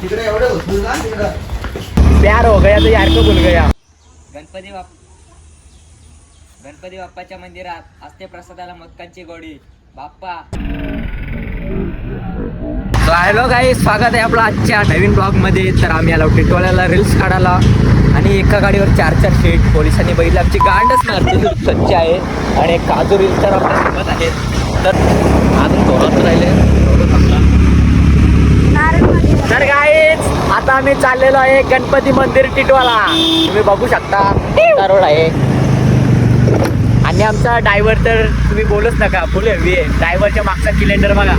तिकडे एवढं घुसलं का तिकडं प्यार हो गया तो यार को भूल गया। गणपती बाप गणपती बाप्पाच्या मंदिरात असते प्रसादाला मोदकांची गोडी. बाप्पा. हॅलो काही स्वागत आहे आपलं आजच्या नवीन ब्लॉगमध्ये तर आम्ही आलो टिटवाल्याला रील्स काढायला. आणि एका गाडीवर चार चार सीट पोलिसांनी बघितलं आमची गांडच मारते. सच्ची आहे. आणि काजू रील्स तर आपल्यासोबत आहेत तर अजून थोडंच राहिले. तर गाईच आता आम्ही चाललेलो आहे गणपती मंदिर टिटवाला. तुम्ही बघू शकता रोड आहे. आणि आमचा ड्रायव्हर तर तुम्ही बोलूच नका फुल हवी आहे. ड्रायव्हरच्या मागचा सिलेंडर बघा.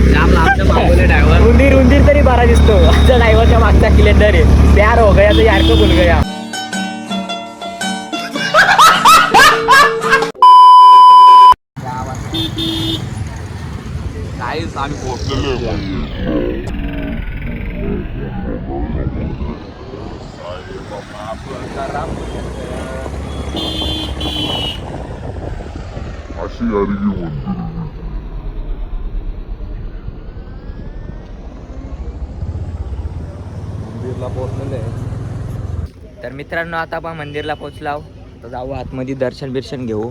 ड्रायव्हर रुंदीर रुंदीर तरी बरा दिसतो. आमच्या ड्रायव्हरच्या मागचा सिलेंडर आहे. प्यार हो गया तो यार को भूल गया. काहीच आम्ही पोहोचलेलो अशी यारी म्हणते तर मित्रांनो आता आपण मंदिरला पोहोचलाव तर जाऊ आतमध्ये दर्शन बिर्शन घेऊ.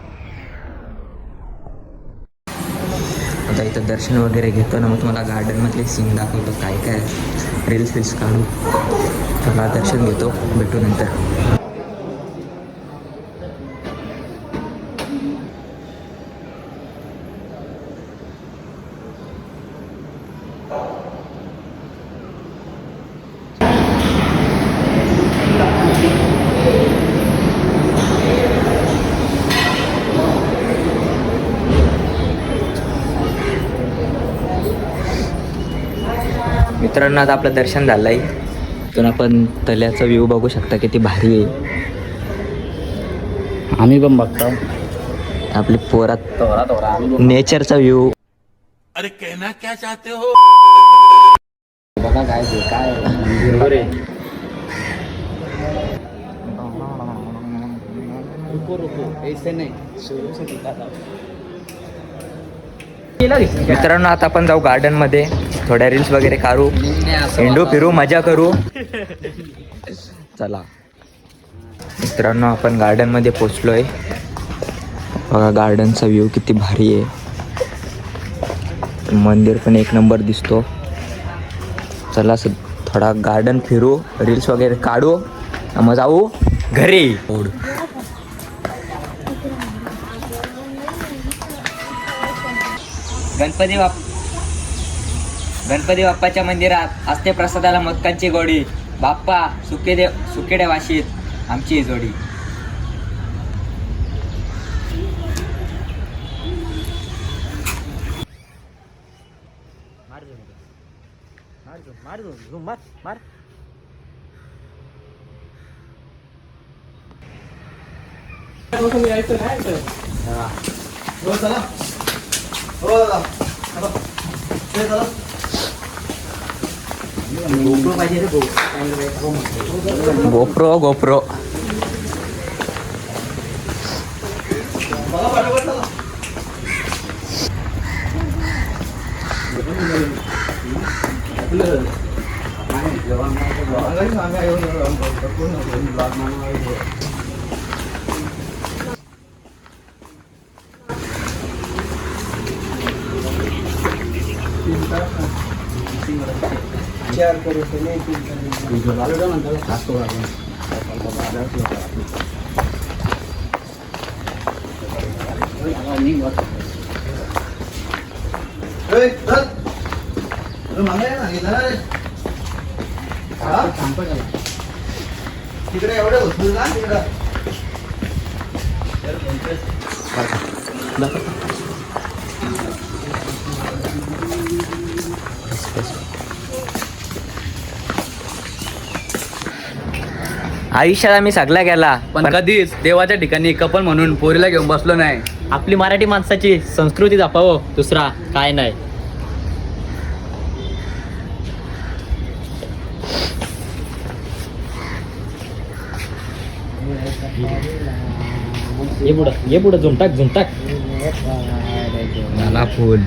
आता इथं दर्शन वगैरे घेतो ना मग तुम्हाला गार्डनमधले सीन दाखवतो काय काय रील्स फिल्स काढू चला दर्शन घेतो भेटू नंतर. मित्रांनो आता आपलं दर्शन झालं आहे इथून आपण तल्याचा व्ह्यू बघू शकता किती भारी आहे. आम्ही पण बघतो. आपली पोरात तोरा तोरा नेचरचा व्ह्यू बघा काय ते काय मंदिर रे रुको रुको. ऐसे नाही. शुरू से दिखाता मित्रांनो आता आपण जाऊ गार्डनमध्ये. थोड्या रील्स वगैरे काढू. हिंडू फिरू मजा करू. चला. मित्रांनो आपण गार्डनमध्ये पोचलोय. बघा गार्डनचा व्ह्यू किती भारी आहे. मंदिर पण एक नंबर दिसतो. चला थोडा गार्डन फिरू रील्स वगैरे काढू. मग जाऊ. घरी. गणपती बाप गणपती बाप्पाच्या मंदिरात असते प्रसादाला मोदकांची गोडी. बाप्पा सुके देव सुकेडे वाशीत आमची ही जोडी. हो चला हो. दादा चला. हे चला. गोप्रो गोप्रो मला पाठोपाठ चला. सांगायचं सांगा, येऊन येऊन कोण नको, ब्लॉग बनवायचं. चार करू ते नाही, तीन करू. झालं म्हणतात खास तो आपण ए, चल. तुला मागायला सांगितलं ना रे. हा? तिकडे एवढं घुसलं का तिकडं आयुष्यात आम्ही सगळा गेला पण कधीच देवाच्या ठिकाणी कपल म्हणून पोरीला घेऊन बसलो नाही. आपली मराठी माणसाची संस्कृती जपावं दुसरा काय नाही. ये पुढं ये पुढं झुमटाक झुमटाक. मला फुल.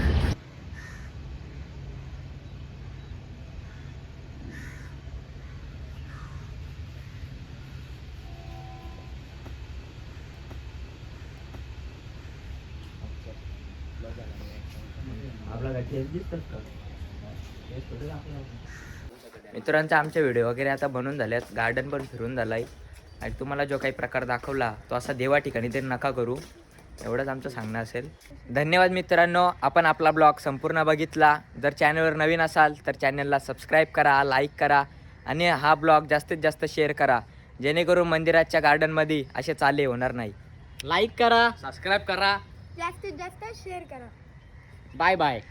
मित्रांचा आमचे व्हिडिओ वगैरे आता बनवून झाल्यात गार्डन पण फिरून झालं आहे आणि तुम्हाला जो काही प्रकार दाखवला तो असा देवा ठिकाणी तरी नका करू. एवढंच आमचं सांगणं असेल. धन्यवाद मित्रांनो. आपण आपला ब्लॉग संपूर्ण बघितला. जर चॅनलवर नवीन असाल तर चॅनलला सबस्क्राईब करा लाईक करा. आणि हा ब्लॉग जास्तीत जास्त शेअर करा. जेणेकरून मंदिराच्या गार्डनमध्ये असे चाले होणार नाही. लाईक करा. सबस्क्राईब करा. जास्तीत जास्त शेअर करा. Bye-bye.